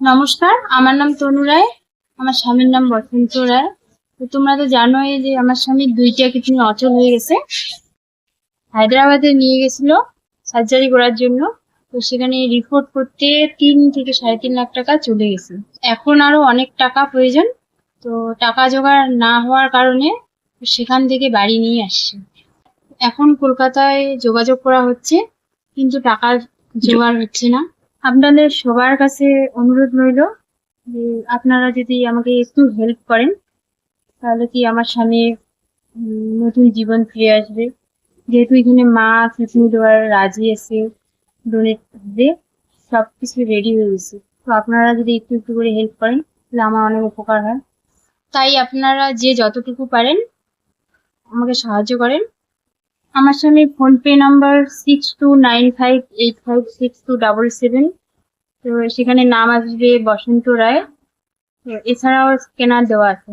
নমস্কার, আমার নাম তনু রায়, আমার স্বামীর নাম বসন্ত রায়। তো তোমরা তো জানোই যে আমার স্বামীর দুইটা কিডনি অচল হয়ে গেছে। হায়দ্রাবাদে নিয়ে গেছিল সার্জারি করার জন্য। তো সেখানে রিপোর্ট করতে তিন থেকে সাড়ে তিন লাখ টাকা চলে গেছে। এখন আরও অনেক টাকা প্রয়োজন। তো টাকা জোগাড় না হওয়ার কারণে সেখান থেকে বাড়ি নিয়ে আসছে। এখন কলকাতায় যোগাযোগ করা হচ্ছে, কিন্তু টাকার জোগাড় হচ্ছে না। আপনাদের সবার কাছে অনুরোধ রইল যে আপনারা যদি আমাকে একটু হেল্প করেন তাহলে কি আমার উম, নতুন জীবন ফিরে আসবে। যেহেতু এখানে মা কিডনি দেওয়ার রাজি আছে ডোনেট হবে সব কিছু রেডি হয়ে গেছে। তো আপনারা যদি একটু একটু করে হেল্প করেন তাহলে আমার অনেক উপকার হয়। তাই আপনারা যে যতটুকু পারেন আমাকে সাহায্য করেন। আমার সামনে PhonePe number six two nine five eight five six two double seven তো সেখানে নাম আসবে বসন্ত রায়। এছাড়াও স্ক্যানার দেওয়া আছে।